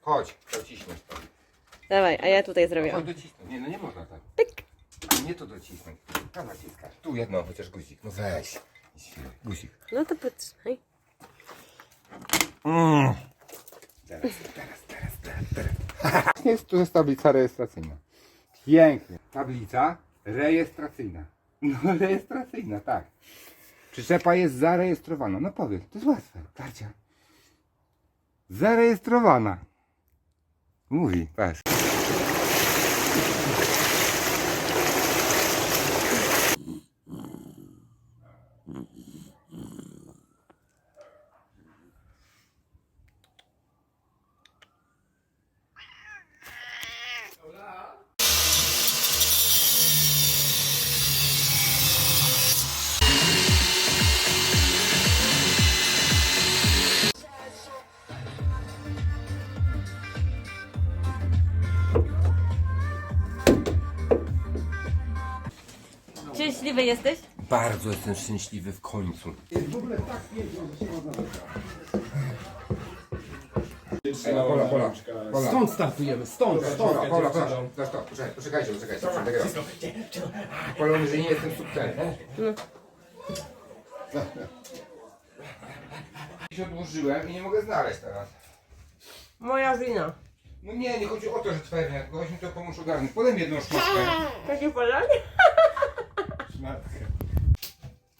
Chodź, dociśnij to. Dawaj, a ja tutaj zrobię. Chodź docisnąć. Nie, no nie można tak. Pyk. Nie to docisnąć. Tam naciskasz. Tu jedno, chociaż guzik. No weź. Guzik. No to potrzymaj. Mm. Teraz, teraz, teraz, teraz, teraz. Jest tu jest tablica rejestracyjna. Pięknie. Tablica rejestracyjna. No rejestracyjna, tak. Przyczepa jest zarejestrowana. No powiem, to jest łatwe. Tarcia. Zarejestrowana. Mówi, patrz. Szczęśliwy jesteś? Bardzo jestem szczęśliwy w końcu. Pola, pola, pola. pola. Stąd startujemy, stąd, stąd. Pola, pola, pola. To, poczekaj, poczekajcie, poczekajcie. Pola mówi, że nie jestem subtelny. się odłożyłem i nie mogę znaleźć teraz. Moja wina. No nie, nie chodzi o to, że twoja wina, tylko mi to pomóż ogarnąć. Podaj mi jedną szmatkę. Takie podanie?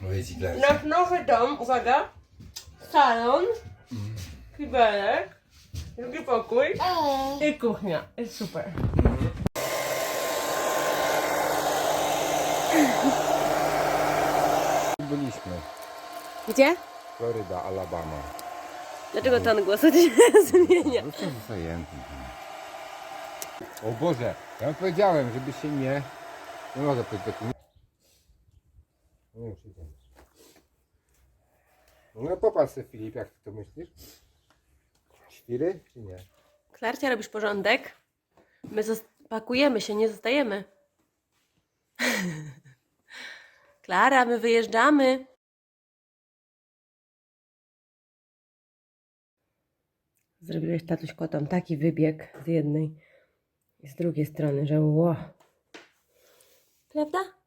No jest źle. Nasz nowy dom, uwaga. Salon, kibelek, drugi pokój i kuchnia. Jest super. Byliśmy. Gdzie? Floryda, Alabama. Dlaczego ten głos się zmienia? Jestem zajęty. O Boże, ja wam powiedziałem, żeby się nie... Nie mogę powiedzieć takim... Nie muszę iść. No popatrz sobie Filip, jak ty to myślisz? Świry czy nie? Klarcia, robisz porządek? My pakujemy się, nie zostajemy. Klara, my wyjeżdżamy. Zrobiłeś tatuś kotom taki wybieg z jednej i z drugiej strony, że ło. Prawda?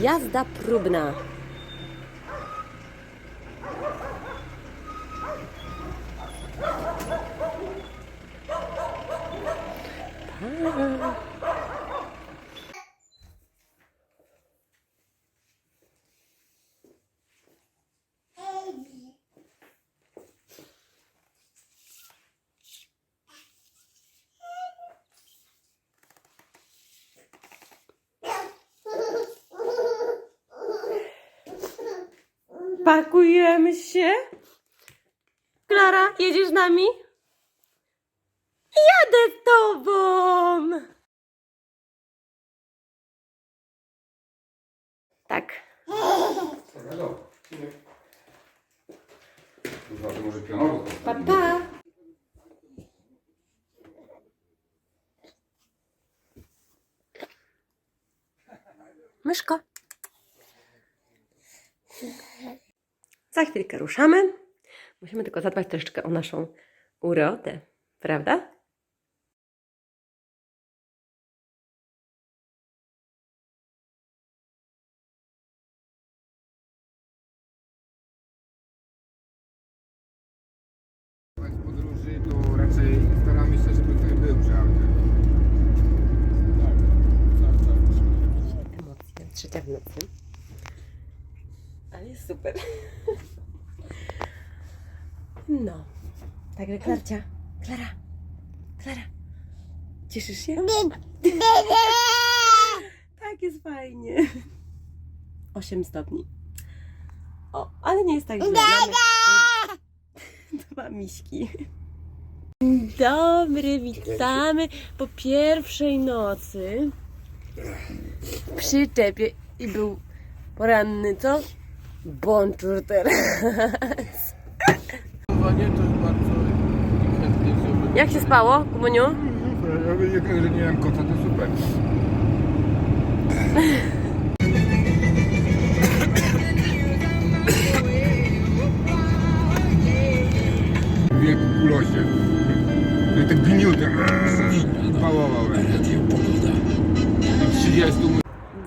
Jazda próbna. Pakujemy się. Klara, jedziesz z nami? Jadę z tobą. Tak. To może. Pa, pa. Myszko. Za chwilkę ruszamy. Musimy tylko zadbać troszeczkę o naszą urodę, prawda? Podróży to raczej staramy się, żeby ktoś był przy aucie. Emocje, trzecia w nocy. Ale jest super. No. Także Klarcia. Klara. Klara. Cieszysz się? tak jest fajnie. 8 stopni. O, ale nie jest tak źle. Dwa miśki. Dobry, witamy po pierwszej nocy w przyczepie i był poranny, co? Bonczur teraz. To bardzo chętnie. Jak się spało, Kumuniu? Jak że nie mam kota, to super. Wieku kulosie. No i te gniuty. Pałował będzie. I 30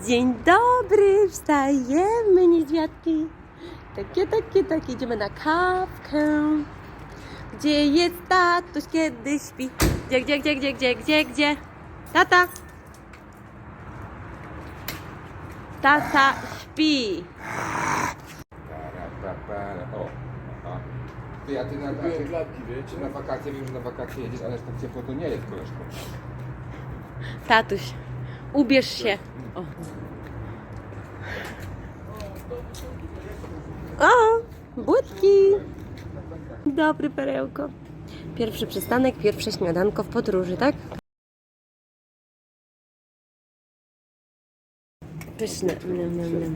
Dzień dobry, wstajemy, niedźwiadki. Takie, takie, takie, idziemy na kawkę. Gdzie jest tatuś, kiedy śpi? Gdzie, gdzie, gdzie, gdzie, gdzie, gdzie, gdzie? Tata! Tata śpi. O, aha. Ty, a ty na, a ty, na wakacje, wiem, że na wakacje jedziesz, ale tak ciepło to nie jest, koleżko. Tatuś, ubierz się. O, o budki. Dobry perełko. Pierwszy przystanek, pierwsze śniadanko w podróży, tak? Pyszne. Niam, niam, niam.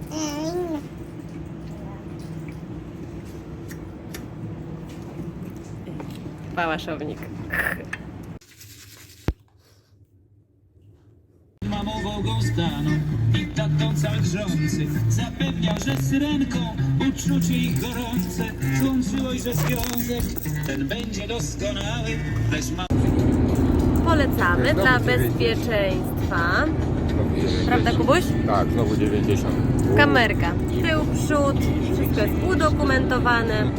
Pałaszownik. go staną i tatą cały grzący zapewniał, że syrenką uczucie ich gorące złączyło i że związek ten będzie doskonały, lecz ma Polecamy dla 90. bezpieczeństwa. Prawda, Kubuś? Tak, znowu 90. Kamerka. Tył, przód, wszystko jest udokumentowane.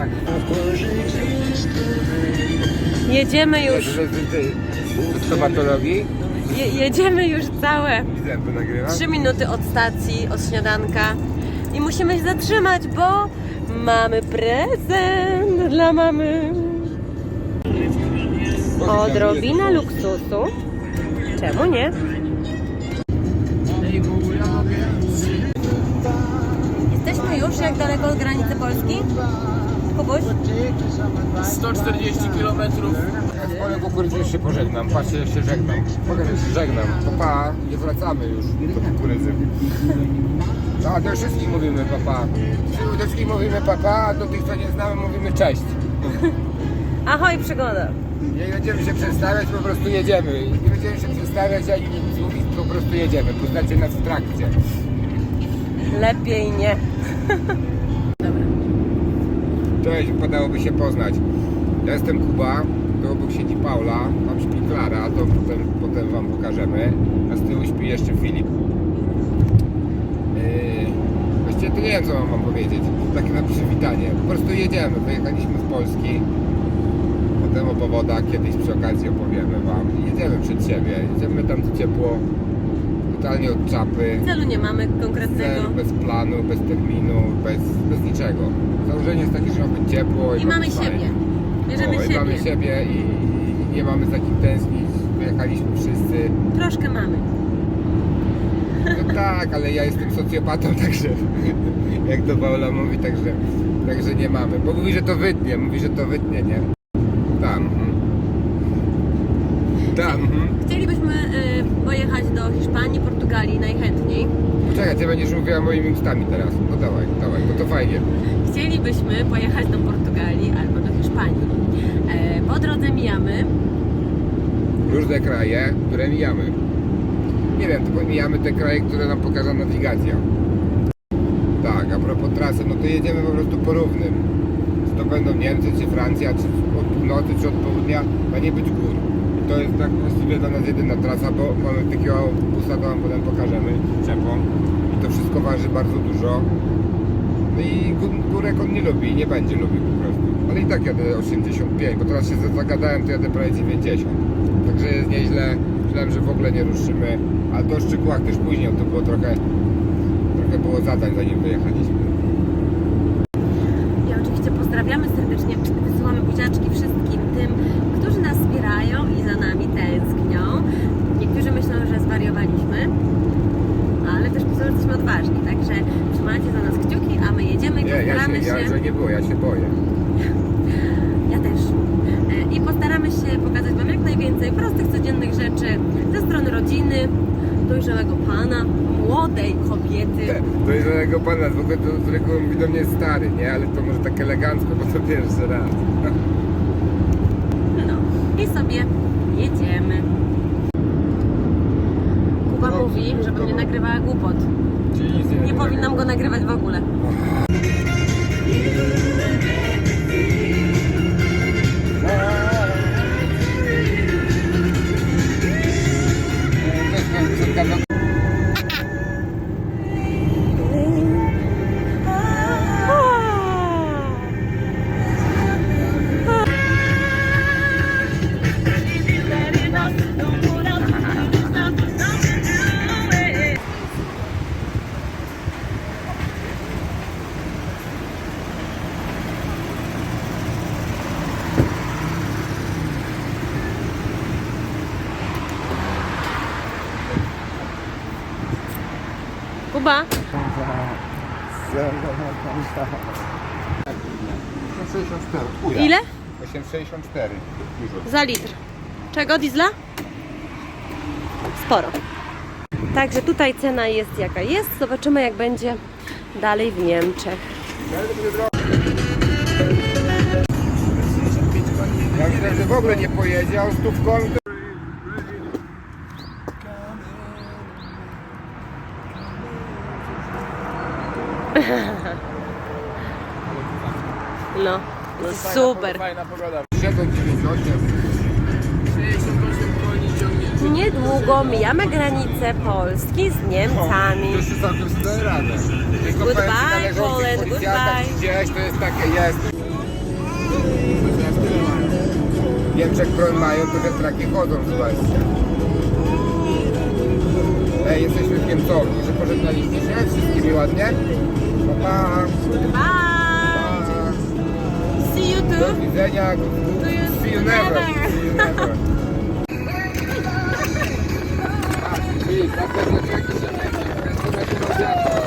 Jedziemy już, stomatologii. Je, jedziemy już całe. 3 minuty od stacji, od śniadanka i musimy się zatrzymać, bo mamy prezent dla mamy. Odrobina luksusu. Czemu nie? Jesteśmy już jak daleko od granicy Polski? Kubuś? 140 km. Ja z polem kukurydzy już się pożegnam. Patrzcie, już się żegnam. Mogę się żegnam. To pa, nie wracamy już do kukurydzy. A do wszystkich mówimy papa. Do wszystkich mówimy papa, a do tych, co nie znamy, mówimy cześć. Ahoj, przygoda. Nie będziemy się przedstawiać, po prostu jedziemy. Nie będziemy się przedstawiać ani nic mówić, po prostu jedziemy. Poznacie nas w trakcie. Lepiej nie. Cześć, wypadałoby się poznać. Ja jestem Kuba, tu obok siedzi Paula, tam śpi Klara, to potem, potem wam pokażemy. A z tyłu śpi jeszcze Filip. Yy, właściwie to nie wiem co mam wam powiedzieć, takie na przywitanie. Po prostu jedziemy, wyjechaliśmy z Polski. Potem o powodach kiedyś przy okazji opowiemy wam. Jedziemy przed siebie, jedziemy tam gdzie ciepło, totalnie od czapy. Celu nie mamy Cel, konkretnego. bez planu, bez terminu, bez, bez niczego. Założenie jest takie, że ma być ciepło i, I ma mamy siebie. Bierzemy o, i mamy siebie. siebie i, i nie mamy za kim tęsknić. Wyjechaliśmy wszyscy. Troszkę mamy. No tak, ale ja jestem socjopatą, także jak to Paula mówi, także, także nie mamy. Bo mówi, że to wytnie, mówi, że to wytnie, nie? Tam. mhm. Tam. mhm. Chcielibyśmy y, pojechać do Hiszpanii, Portugalii najchętniej. Poczekaj, ty będziesz mówiła moimi ustami teraz. No dawaj, dawaj, bo to fajnie. Chcielibyśmy pojechać do Portugalii albo do Hiszpanii. E, po drodze mijamy różne kraje, które mijamy. Nie wiem, to mijamy te kraje, które nam pokaże nawigacja. Tak, a propos trasy, no to jedziemy po prostu po równym. Czy to będą Niemcy, czy Francja, czy od północy, czy od południa, ma nie być gór. To jest tak właściwie dla nas jedyna trasa, bo mamy takiego busa, to wam potem pokażemy, czepą. I to wszystko waży bardzo dużo. No i gó- górek on nie lubi i nie będzie lubił po prostu. Ale i tak jadę 85, bo teraz się za- zagadałem, to jadę prawie 90. Także jest nieźle. Myślałem, że w ogóle nie ruszymy. Ale to o szczegółach też później, to było trochę, trochę było zadań zanim wyjechaliśmy. i oczywiście pozdrawiamy serdecznie, wysyłamy buziaczki wszystkim tym, którzy nas wspierają i za nami tęsknią. Niektórzy myślą, że zwariowaliśmy, ale też po prostu jesteśmy odważni, także trzymajcie za nas kciuki, a my jedziemy i Nie, ja postaramy się, się... ja, że nie było, ja się boję. Ja też. E, I postaramy się pokazać więcej prostych, codziennych rzeczy ze strony rodziny, dojrzałego pana, młodej jest żadnego pana, w ogóle to z reguły mówi do mnie stary, nie? Ale to może tak elegancko, bo to pierwszy raz. No i sobie jedziemy. Kuba No, mówi, żebym nie nagrywała głupot. Nie powinnam go nagrywać w ogóle. Kuba, 8,64. Chuja. ile? 8,64. Dużo. Za litr. Czego? Diesla? Sporo. Także tutaj cena jest jaka jest. Zobaczymy jak będzie dalej w Niemczech. Ja myślę, że w ogóle nie pojedzie, a stówką to... No, no super. Fajna pogoda. 7,98. 68 koni ciągnięcie. Niedługo mijamy granicę Polski z Niemcami. To jeszcze całkiem sobie radę. Goodbye, Poland, goodbye. Gdzieś to jest takie, jest. Niemczech broń mają, to te traki chodzą, słuchajcie. Ej, jesteśmy w Niemcowni, że pożegnaliście się wszystkimi ładnie? Pa, pa, Bye! see you too. Do you See you never. See you never.